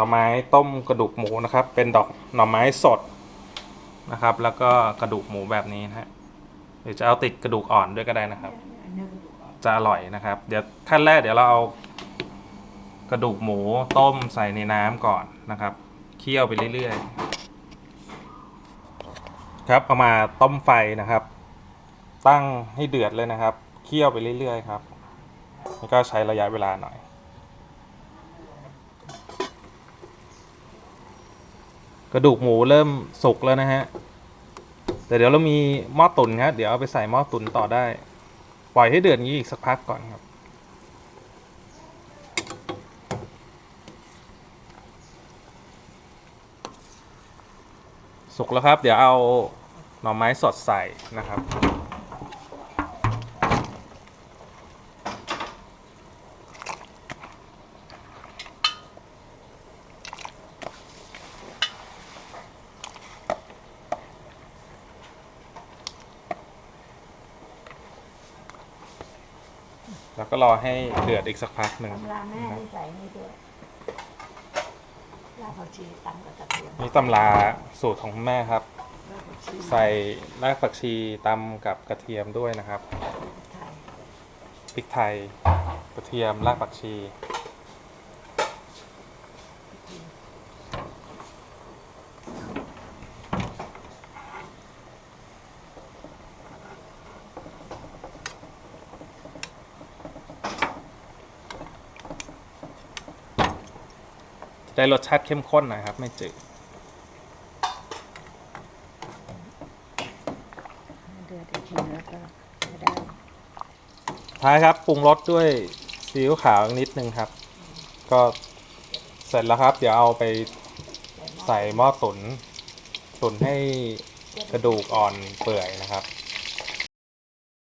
หน่อไม้ต้มกระดูกหมูนะครับ เป็นดอกหน่อไม้สดนะครับ แล้วก็กระดูกหมูแบบนี้นะฮะหรือจะเอาติดกระดูกอ่อนด้วยก็ได้นะครับ จะอร่อยนะครับ เดี๋ยวขั้นแรกเดี๋ยวเราเอากระดูกหมูต้มใส่ในน้ำก่อนนะครับ เคี่ยวไปเรื่อยๆ ครับเอามาต้มไฟนะครับ ตั้งให้เดือดเลยนะครับ เคี่ยวไปเรื่อยๆ ครับแล้วก็ใช้ระยะเวลาหน่อย กระดูกหมูเริ่มสุกแล้วนะฮะแต่เดี๋ยวเรามีหม้อตุ๋นครับเดี๋ยวเอาไปใส่หม้อตุ๋นต่อได้ ปล่อยให้เดือดนี้อีกสักพักก่อนครับ สุกแล้วครับ เดี๋ยวเอาหน่อไม้สดใส่นะครับ แล้วก็รอให้เดือดอีกสักพักหนึ่ง ตำราแม่ที่ใส่นี่ด้วยรากผักชีตำกับกระเทียมนี่ตำราสูตรของคุณแม่ครับ รากผักชีใส่รากผักชีตำกับกระเทียมด้วยนะครับ ไทยพริกไทย กระเทียมรากผักชี ได้รสชาติเข้มข้นหน่อยครับ ไม่จืดเดือดอีกทีแล้วก็จะได้ท้ายครับปรุงรสด้วยซีอิ๊วขาวอีกนิดนึงครับ ก็เสร็จแล้วครับ เดี๋ยวเอาไปใส่หม้อตุน ตุนให้กระดูกอ่อนเปื่อยนะครับ